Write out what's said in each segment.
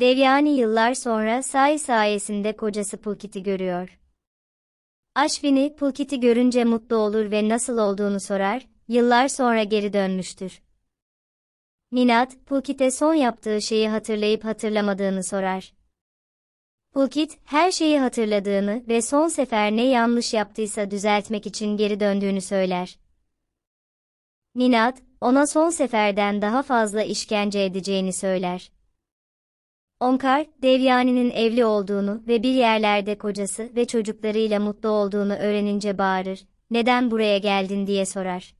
Devyani yıllar sonra Sai sayesinde kocası Pulkit'i görüyor. Ashwini, Pulkit'i görünce mutlu olur ve nasıl olduğunu sorar, yıllar sonra geri dönmüştür. Minat, Pulkit'e son yaptığı şeyi hatırlayıp hatırlamadığını sorar. Pulkit, her şeyi hatırladığını ve son sefer ne yanlış yaptıysa düzeltmek için geri döndüğünü söyler. Minat, ona son seferden daha fazla işkence edeceğini söyler. Onkar, Devyani'nin evli olduğunu ve bir yerlerde kocası ve çocuklarıyla mutlu olduğunu öğrenince bağırır, neden buraya geldin diye sorar.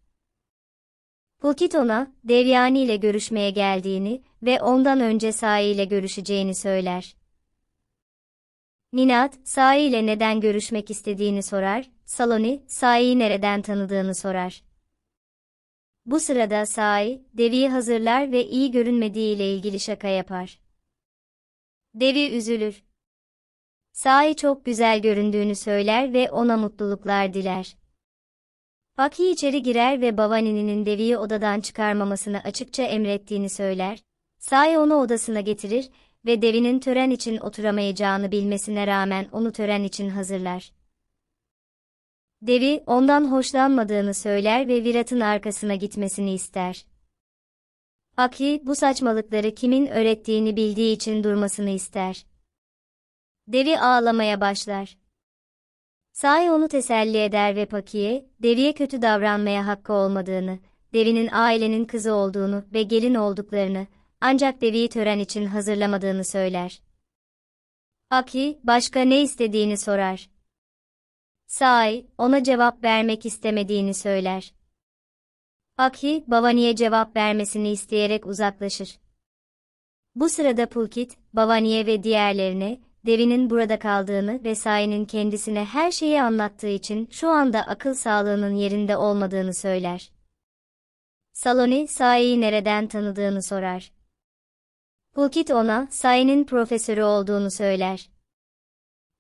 Pulkit ona, Devyani ile görüşmeye geldiğini ve ondan önce Sai ile görüşeceğini söyler. Minat, Sai ile neden görüşmek istediğini sorar, Saloni, Sai'yi nereden tanıdığını sorar. Bu sırada Sai, Devi'yi hazırlar ve iyi görünmediği ile ilgili şaka yapar. Devi üzülür. Sai çok güzel göründüğünü söyler ve ona mutluluklar diler. Paki içeri girer ve Bavani'nin Devi'yi odadan çıkarmamasını açıkça emrettiğini söyler. Sai onu odasına getirir ve Devi'nin tören için oturamayacağını bilmesine rağmen onu tören için hazırlar. Devi, ondan hoşlanmadığını söyler ve Virat'ın arkasına gitmesini ister. Aki, bu saçmalıkları kimin öğrettiğini bildiği için durmasını ister. Devi ağlamaya başlar. Sai onu teselli eder ve Paki'ye, Devi'ye kötü davranmaya hakkı olmadığını, Devi'nin ailenin kızı olduğunu ve gelin olduklarını, ancak Devi'yi tören için hazırlamadığını söyler. Paki, başka ne istediğini sorar. Sai, ona cevap vermek istemediğini söyler. Aki, Bavani'ye cevap vermesini isteyerek uzaklaşır. Bu sırada Pulkit, Bavani'ye ve diğerlerine, Devi'nin burada kaldığını ve Sai'nin kendisine her şeyi anlattığı için şu anda akıl sağlığının yerinde olmadığını söyler. Saloni, Sai'yi nereden tanıdığını sorar. Pulkit ona, Sai'nin profesörü olduğunu söyler.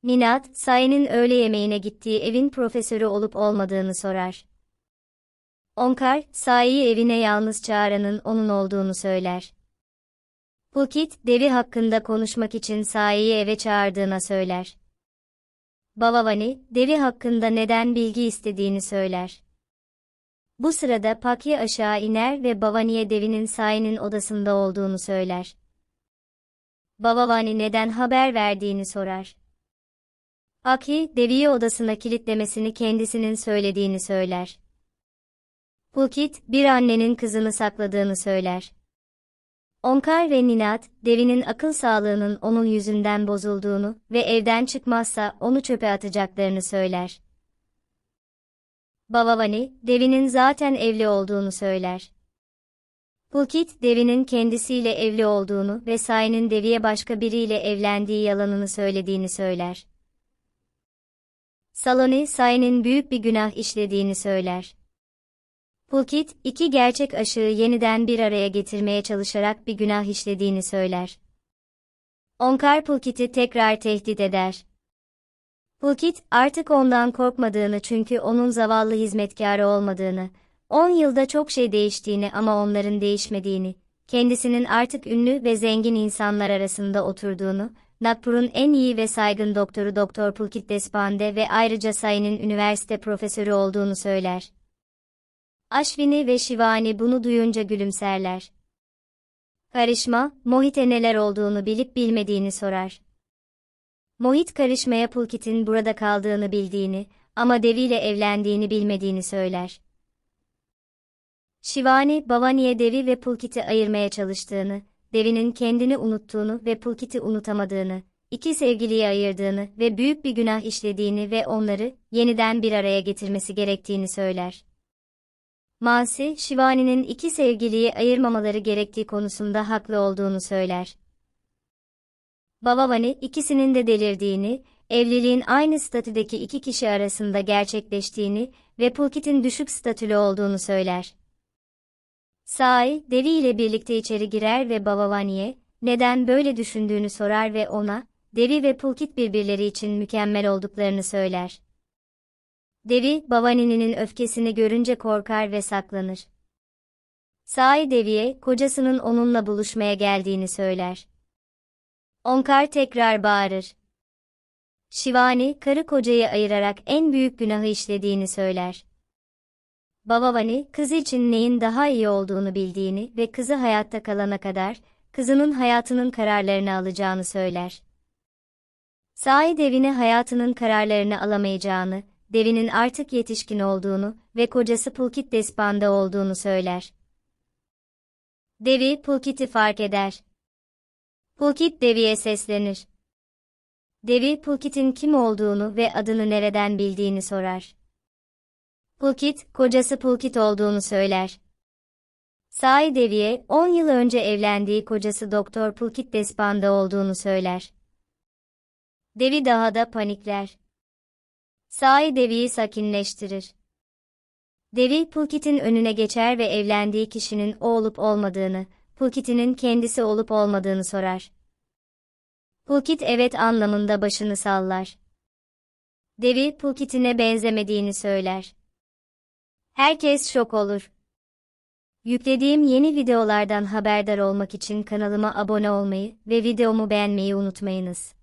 Minat, Sai'nin öğle yemeğine gittiği evin profesörü olup olmadığını sorar. Onkar, Sai'yi evine yalnız çağıranın onun olduğunu söyler. Pulkit, devi hakkında konuşmak için Sai'yi eve çağırdığına söyler. Bavavani, devi hakkında neden bilgi istediğini söyler. Bu sırada Paki aşağı iner ve Bavani'ye devinin Sai'nin odasında olduğunu söyler. Bavavani neden haber verdiğini sorar. Paki, deviyi odasına kilitlemesini kendisinin söylediğini söyler. Pulkit, bir annenin kızını sakladığını söyler. Onkar ve Ninat, devinin akıl sağlığının onun yüzünden bozulduğunu ve evden çıkmazsa onu çöpe atacaklarını söyler. Bavavani, devinin zaten evli olduğunu söyler. Pulkit, devinin kendisiyle evli olduğunu ve Sai'nin deviye başka biriyle evlendiği yalanını söylediğini söyler. Saloni, Sai'nin büyük bir günah işlediğini söyler. Pulkit, iki gerçek aşığı yeniden bir araya getirmeye çalışarak bir günah işlediğini söyler. Onkar Pulkit'i tekrar tehdit eder. Pulkit, artık ondan korkmadığını çünkü onun zavallı hizmetkarı olmadığını, on yılda çok şey değiştiğini ama onların değişmediğini, kendisinin artık ünlü ve zengin insanlar arasında oturduğunu, Nagpur'un en iyi ve saygın doktoru Doktor Pulkit Despande ve ayrıca Say'ın üniversite profesörü olduğunu söyler. Ashwini ve Shivani bunu duyunca gülümserler. Karışma, Mohit'e neler olduğunu bilip bilmediğini sorar. Mohit karışmaya Pulkit'in burada kaldığını bildiğini ama Devi ile evlendiğini bilmediğini söyler. Shivani, Bhavani'ye Devi ve Pulkit'i ayırmaya çalıştığını, Devi'nin kendini unuttuğunu ve Pulkit'i unutamadığını, iki sevgiliyi ayırdığını ve büyük bir günah işlediğini ve onları yeniden bir araya getirmesi gerektiğini söyler. Mansi, Shivani'nin iki sevgiliyi ayırmamaları gerektiği konusunda haklı olduğunu söyler. Bavavani, ikisinin de delirdiğini, evliliğin aynı statüdeki iki kişi arasında gerçekleştiğini ve Pulkit'in düşük statülü olduğunu söyler. Sai, Devi ile birlikte içeri girer ve Bavavani'ye, neden böyle düşündüğünü sorar ve ona, Devi ve Pulkit birbirleri için mükemmel olduklarını söyler. Devi, Bavani'nin öfkesini görünce korkar ve saklanır. Sai Devi'ye, kocasının onunla buluşmaya geldiğini söyler. Onkar tekrar bağırır. Şivani, karı kocayı ayırarak en büyük günahı işlediğini söyler. Babavani, kızı için neyin daha iyi olduğunu bildiğini ve kızı hayatta kalana kadar, kızının hayatının kararlarını alacağını söyler. Sai devine hayatının kararlarını alamayacağını, devinin artık yetişkin olduğunu ve kocası Pulkit despanda olduğunu söyler. Devi Pulkit'i fark eder. Pulkit Devi'ye seslenir. Devi Pulkit'in kim olduğunu ve adını nereden bildiğini sorar. Pulkit, kocası Pulkit olduğunu söyler. Sai Devi'ye 10 yıl önce evlendiği kocası Doktor Pulkit Despanda olduğunu söyler. Devi daha da panikler. Sai Devi'yi sakinleştirir. Devi Pulkit'in önüne geçer ve evlendiği kişinin o olup olmadığını, Pulkit'inin kendisi olup olmadığını sorar. Pulkit evet anlamında başını sallar. Devi Pulkit'ine benzemediğini söyler. Herkes şok olur. Yüklediğim yeni videolardan haberdar olmak için kanalıma abone olmayı ve videomu beğenmeyi unutmayınız.